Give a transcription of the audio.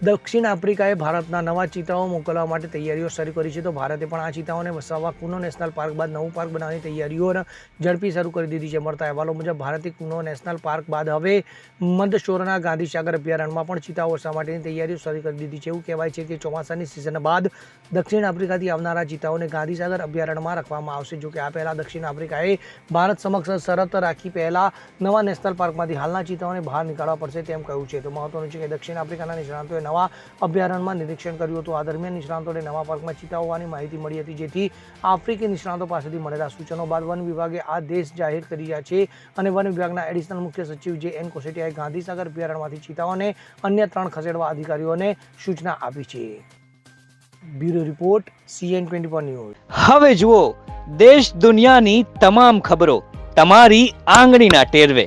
દક્ષિણ આફ્રિકાએ ભારતના નવા ચિત્તાઓ મોકલવા માટે તૈયારીઓ શરૂ કરી છે. તો ભારતે પણ આ ચિત્તાઓને વસાવવા કુનો નેશનલ પાર્ક બાદ નવું પાર્ક બનાવવાની તૈયારીઓ ઝડપી શરૂ કરી દીધી છે. મળતા અહેવાલો મુજબ, ભારતે કુનો નેશનલ પાર્ક બાદ હવે મંદશોરના ગાંધીસાગર અભયારણ્યમાં પણ ચિત્તાઓ વસવા માટેની તૈયારીઓ શરૂ કરી દીધી છે. એવું કહેવાય છે કે ચોમાસાની સિઝન બાદ દક્ષિણ આફ્રિકાથી આવનારા ચિત્તાઓને ગાંધીસાગર અભયારણ્યમાં રાખવામાં આવશે. જોકે આ પહેલાં દક્ષિણ આફ્રિકાએ ભારત સમક્ષ શરત રાખી પહેલા નવા નેશનલ પાર્કમાંથી હાલના ચિત્તાઓને બહાર નીકાળવા પડશે તેમ કહ્યું છે. તો મહત્વનું છે કે દક્ષિણ આફ્રિકાના નિષ્ણાતોએ નવા અભયારણ્યમાં નિરીક્ષણ કર્યું હતું. આ દરમિયાન નિષ્ણાંતોને નવા પાર્કમાં ચિતા હોવાની માહિતી મળી હતી, જેથી આફ્રિકી નિષ્ણાંતો પાસેથી મળેલા સૂચનો બાદ વન વિભાગે આ દેશ જાહેર કરી રહ્યા છે અને વન વિભાગના એડિશનલ મુખ્ય સચિવ જે એન કોસેટિયાએ ગાંધીનગર અભયારણ્યમાંથી ચિતાઓને અન્ય ત્રણ ખસેડવા અધિકારીઓને સૂચના આપી છે. Bureau report, CN twenty four news. હવે જુઓ, દેશ દુનિયાની તમામ ખબરો તમારી આંગળીના ટેરવે.